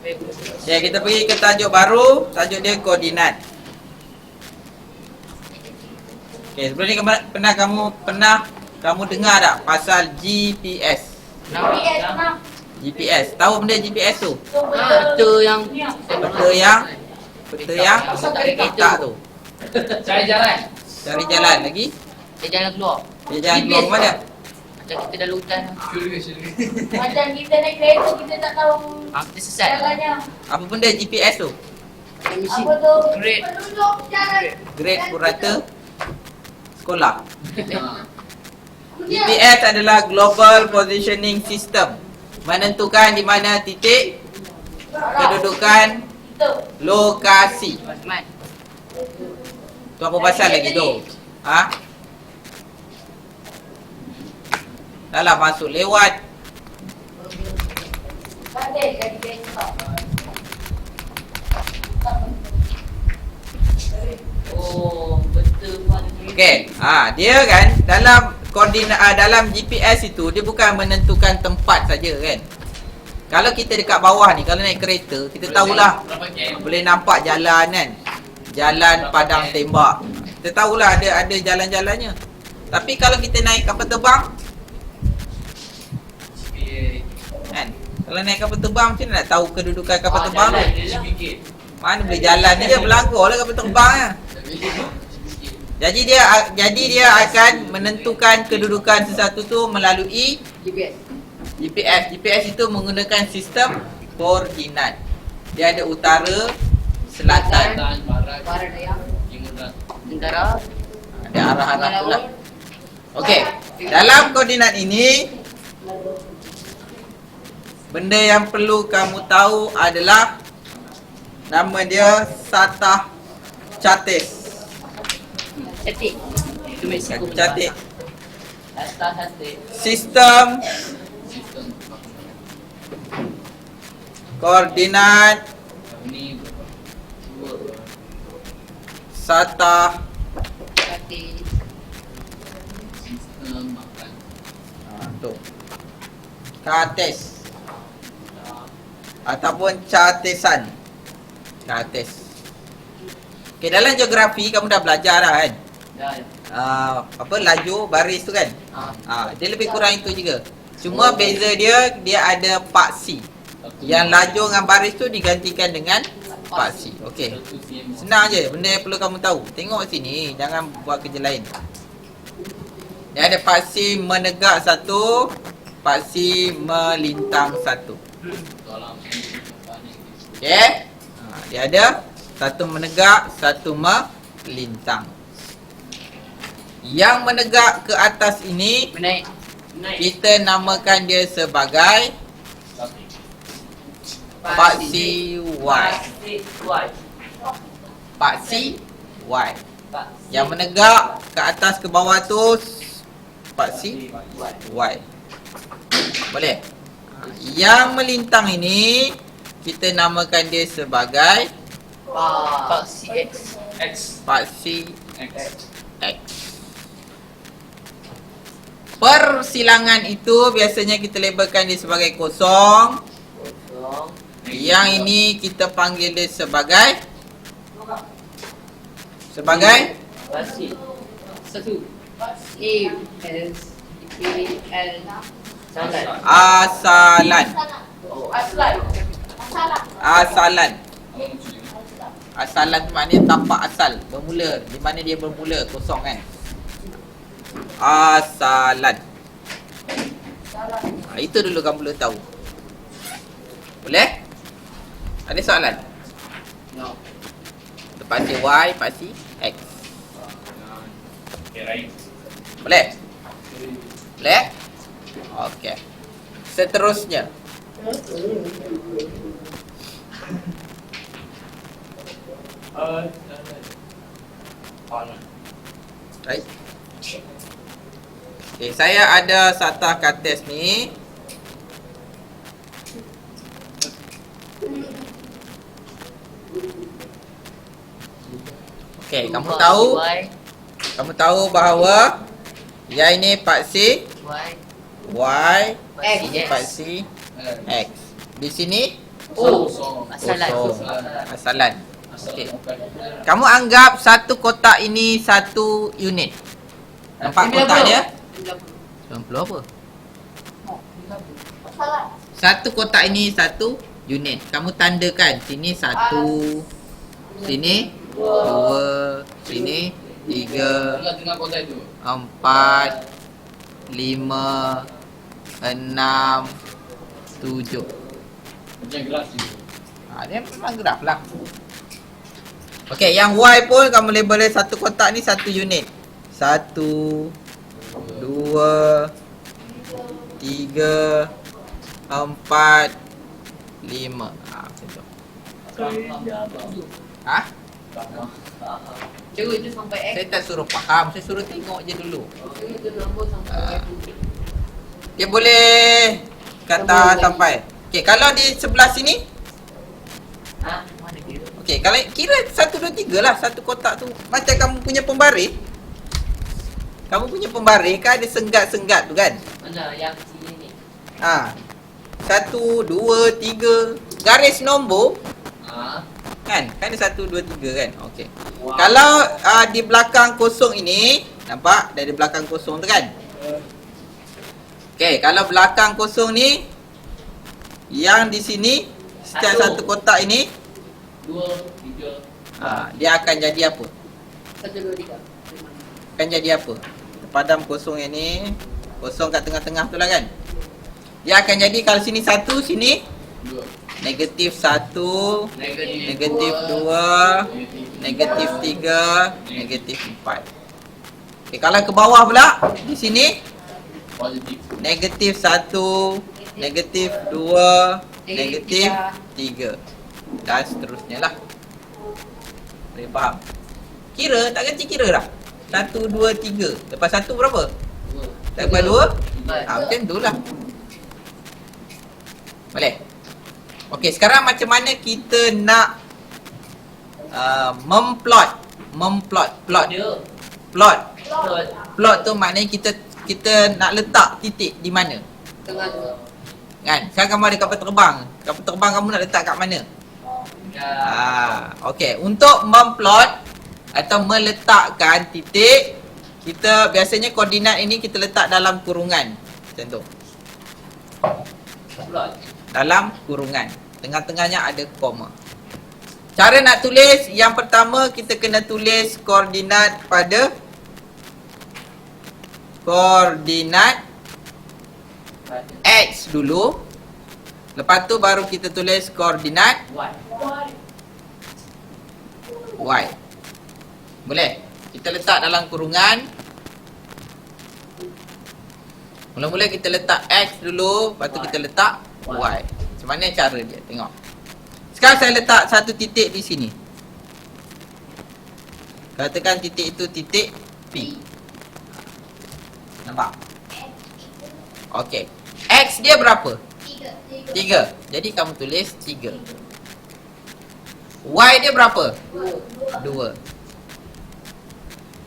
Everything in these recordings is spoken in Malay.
Okay, kita pergi ke tajuk baru. Tajuk dia koordinat. Okay, sebelum ni kema- pernah kamu pernah kamu dengar tak pasal GPS? PS pernah. GPS. Tahu benda GPS tu? So Ah, betul. tu yang Peta yang peta yang tak tu. cari jalan. Cari jalan lagi. Dia jalan keluar. Dia jalan keluar ke mana? Macam kita dalam hutan. Macam kita naik kereta kita tak tahu Ah, kita sesat. jalannya. Apa benda GPS tu? Apa tu? Great. Penduduk jalan. Grade purata sekolah. GPS adalah Global Positioning System. Menentukan di mana titik kedudukan lokasi. Tu apa pasal lagi tu? Ha? Dah lah masuk lewat. Oh, betul. Okey. Ha, dia kan dalam koordinat ah, dalam GPS itu dia bukan menentukan tempat saja kan. Kalau kita dekat bawah ni kalau naik kereta, kita tahulah boleh nampak jalan kan. Jalan padang tembak. Kita tahulah ada ada jalan-jalannya. Tapi kalau kita naik kapal terbang kan. Kalau naik kapal terbang macam mana nak tahu kedudukan kapal terbang tu? Mana boleh jalan ni dia berlanggar lah kapal terbang ya. Jadi dia jadi dia akan menentukan kedudukan sesuatu tu melalui GPS. GPS. GPS itu menggunakan sistem koordinat. Dia ada utara, selatan, barat, daya, tenggara, ada arah-arah pula. Okey. Dalam koordinat ini benda yang perlu kamu tahu adalah nama dia Satah bahasa. Asta cantik. Sistem koordinat Satah ha, tu. Ataupun Chatesan. Chatis. Okey, dalam geografi kamu dah belajar dah kan? Dah. Uh, apa laju baris tu kan? Ah. Ah, dia lebih kurang itu juga. Cuma beza dia dia ada paksi. Yang laju dengan baris tu digantikan dengan paksi. Okey. Senang je benda yang perlu kamu tahu. Tengok sini, jangan buat kerja lain. Dia ada paksi menegak satu, paksi melintang satu. Okey? Ha, dia ada satu menegak, satu melintang. Yang menegak ke atas ini Menaik. kita namakan dia sebagai paksi Y. Paksi Y. Yang menegak ke atas ke bawah tu paksi Y. Boleh? Yang melintang ini kita namakan dia sebagai Paksi X. paksi X. Persilangan itu biasanya kita labelkan dia sebagai kosong. Kosong. Yang ini kita panggil dia sebagai sebagai Paksi. Satu. A S A L Asalan. Oh. Asalan. Asalan tu maknanya tapak asal, bermula. Di mana dia bermula, kosong kan? Asalan. Ha, itu dulu kamu perlu tahu. Boleh? Ada soalan? No. Lepas si Y, pasti X. Boleh? Boleh? Okey. Seterusnya. Baik. Okay, saya ada satah kates ni. Okey, kamu tahu, kamu tahu bahawa yang ini paksi Y. Y, X. paksi X. Di sini Oh, Kosong. Asalan. Asalan. Asal Okey. bukan. Kamu anggap satu kotak ini satu unit. Nampak kotak dia? 90 apa? Salah. Satu kotak ini satu unit. Kamu tandakan sini satu, sini dua, sini tiga, empat, lima, enam, tujuh. Macam gelas tu. Ha, dia memang graf lah. Okey, yang Y pun kamu label dia satu kotak ni satu unit. Satu, dua, tiga, empat, lima. Ha, macam tu. Ha? Cikgu itu sampai X. Saya tak suruh faham, saya suruh tengok je dulu. Cikgu itu nombor sampai. X. Dia boleh kata sampai. Okey, kalau di sebelah sini, Ha? Mana kira? okey, kalau kira satu, dua, tiga lah satu kotak tu. Macam kamu punya pembaris. Kamu punya pembaris kan ada senggat-senggat tu kan? Mana yang sini ni? Ha. Satu, dua, tiga. Garis nombor Ha. kan? Kan ada satu, dua, tiga kan? Okey. Wow. Kalau uh, di belakang kosong ini, nampak? Dari belakang kosong tu kan? Okey, kalau belakang kosong ni yang di sini setiap Satu. satu kotak ini Dua, tiga. uh, dia akan jadi apa? Satu, dua, tiga. Akan jadi apa? Padam kosong yang ni kosong kat tengah-tengah tu lah kan? Dia akan jadi kalau sini satu, sini Dua. negatif satu, Negatif. negatif dua, negatif tiga, negatif empat. Okay, kalau ke bawah pula, di sini Positif. negatif satu, negatif dua, negatif tiga. Dan seterusnya lah. Boleh faham? Kira, tak kecil kira dah. Satu, dua, tiga. Lepas satu berapa? Dua. Lepas dua? Ha, macam tu lah. Boleh? Okey, sekarang macam mana kita nak uh, memplot memplot plot Dia. plot Plot. plot tu maknanya kita kita nak letak titik di mana Tengah tu. kan sekarang kamu ada kapal terbang kapal terbang kamu nak letak kat mana Ya. ah okey untuk memplot atau meletakkan titik kita biasanya koordinat ini kita letak dalam kurungan macam tu dalam kurungan. Tengah-tengahnya ada koma. Cara nak tulis, yang pertama kita kena tulis koordinat pada koordinat X dulu. Lepas tu baru kita tulis koordinat One. Y. Boleh? Kita letak dalam kurungan. Mula-mula kita letak X dulu, lepas tu kita letak Y. Macam mana cara dia? Tengok. Sekarang saya letak satu titik di sini. Katakan titik itu titik P. Nampak? Okey. X dia berapa? Tiga. 3. Jadi kamu tulis 3. Y dia berapa? Dua. 2.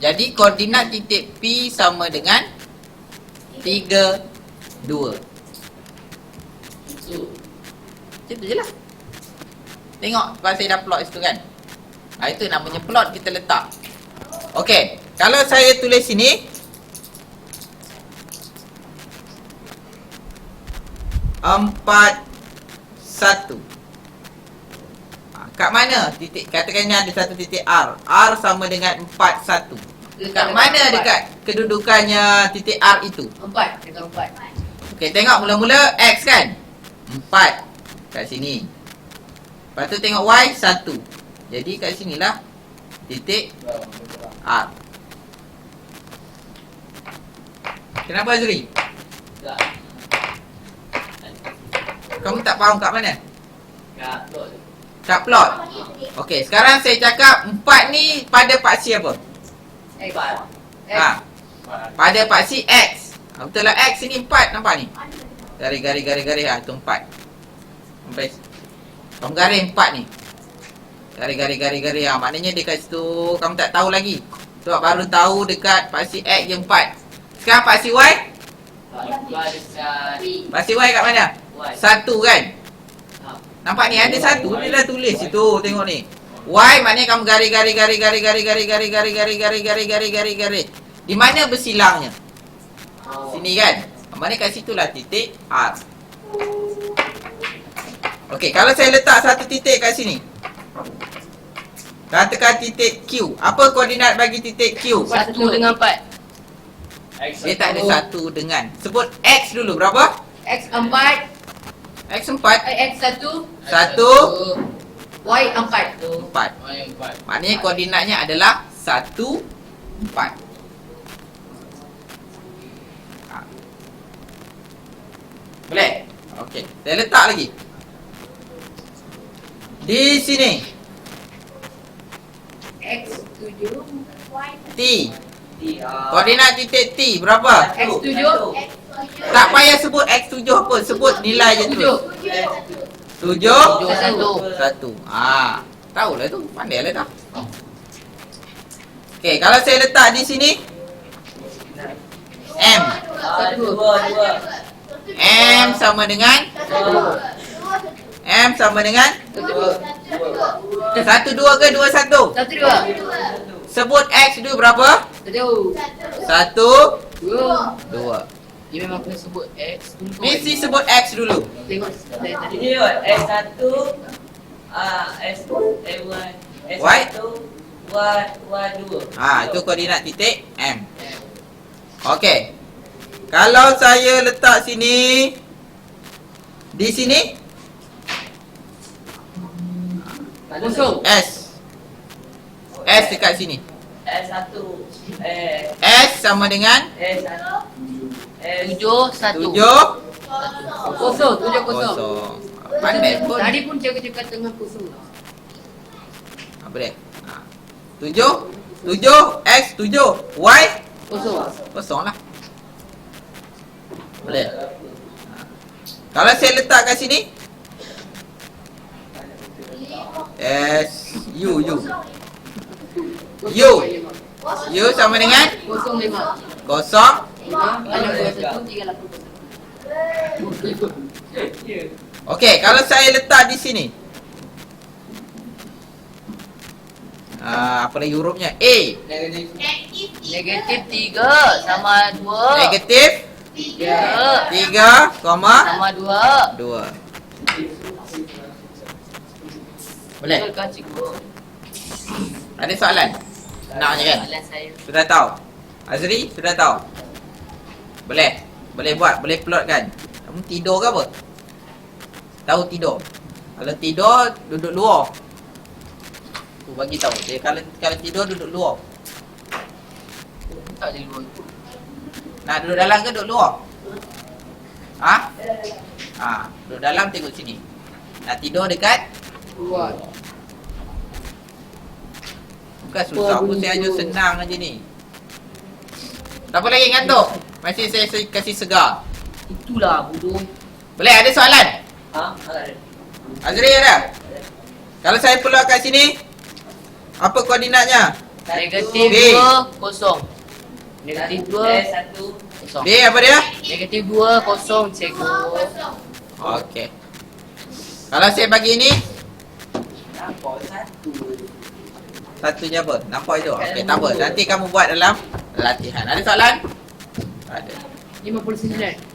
Jadi koordinat titik P sama dengan 3 2. Itu. Macam tu je lah. Tengok lepas saya dah plot situ kan. Ha, itu namanya plot kita letak. Okey, kalau saya tulis sini empat satu. Ha, kat mana titik? Katakan ni ada satu titik R. R sama dengan empat satu. Dekat mana dekat kedudukannya titik R itu? Empat. Dekat empat. Okey, tengok mula-mula X kan? 4 kat sini. Lepas tu tengok Y 1. Jadi kat sinilah titik R. Kenapa Azri? Dekat. Kamu tak faham kat mana? Dekat plot. Kat plot. Okey, sekarang saya cakap 4 ni pada paksi apa? Empat. Ha, pada paksi X. Ha, betul lah X ni 4 nampak ni? Garis garis garis garis ah tu 4. Sampai kamu garis 4 ni. Garis garis garis garis ah maknanya dia kat situ kamu tak tahu lagi. Sebab baru tahu dekat paksi X yang 4. Sekarang paksi Y, dekat paksi Y kat mana? Satu kan? Ha. Nampak ni ada satu dia dah tulis situ. Tengok ni. Y maknanya kamu garis garis garis garis garis garis garis garis garis garis garis garis garis garis. Di mana bersilangnya? Sini kan? Mana kat situ lah titik R. Okey, kalau saya letak satu titik kat sini. Katakan titik Q. Apa koordinat bagi titik Q? Satu dengan empat. X Dia tak ada satu dengan. Sebut X dulu. Berapa? X empat. X empat. X satu. Satu. Y empat. Empat. Y empat. Maknanya koordinatnya adalah satu, empat. Boleh? Okey. Saya letak lagi. Di sini. X tujuh. T. Koordinat titik T berapa? X tujuh. Tak payah sebut X7 apa. Sebut nilai je Tujuh. terus. Tujuh. Tujuh satu. Satu. Ah, tahu lah tu. Pandai lah dah. Okey, kalau saya letak di sini M. Satu. Dua, dua. M sama dengan M sama dengan satu dua ke dua satu? Satu dua. Sebut X dulu berapa? Satu. Satu, Dua. dua. Dia memang kena sebut X. Tunggu. Mesti sebut X dulu. Tengok dari tadi. Ini kot S1 ah S A1 S1 Y? Y Y2. Ha, itu koordinat titik M. Okey. Kalau saya letak sini di sini Kosong. S. S dekat sini. S1 eh S sama dengan S1 S Tujuh satu. tujuh Kosong. Tujuh kosong. kosong. Pandai pun. Tadi pun cikgu cakap tengah kosong. Apa dia? Ha. Tujuh. Tujuh. X tujuh. Y. Kosong. Kosong lah. Boleh. Ha. Kalau saya letak kat sini. S. U. U. U. U sama dengan Kosong lima. kosong. Okey, kalau saya letak di sini. Ah, apa lagi hurufnya? A. Negatif tiga sama dua. Negatif Tiga. 3, koma Sama dua. 2. Boleh? Ada soalan? Senang je kan? Soalan saya. Sudah tahu? Azri, sudah tahu? Boleh? Boleh buat? Boleh plot kan? Kamu tidur ke apa? Tahu tidur? Kalau tidur, duduk luar. Tu bagi tahu. Dia kalau kalau tidur duduk luar. Tak ada luar. Nak duduk dalam ke duduk luar? Ha? Ha, duduk dalam tengok sini. Nak tidur dekat? Luar. Bukan susah pun saya ajar senang aja ni. Siapa lagi ngantuk? Masih saya, saya kasih segar. Itulah bodoh. Boleh ada soalan? Ha? Ada. Azri ada? Kalau saya peluang kat sini, apa koordinatnya? Negatif B. dua kosong. Negatif dua S1 kosong. D apa dia? Negatif dua kosong cikgu. Okey. Kalau saya bagi ni, nampak satu. satu je apa? Nampak je? Okey, tak apa. Nanti kamu buat dalam latihan. Ada soalan? ada 50 sen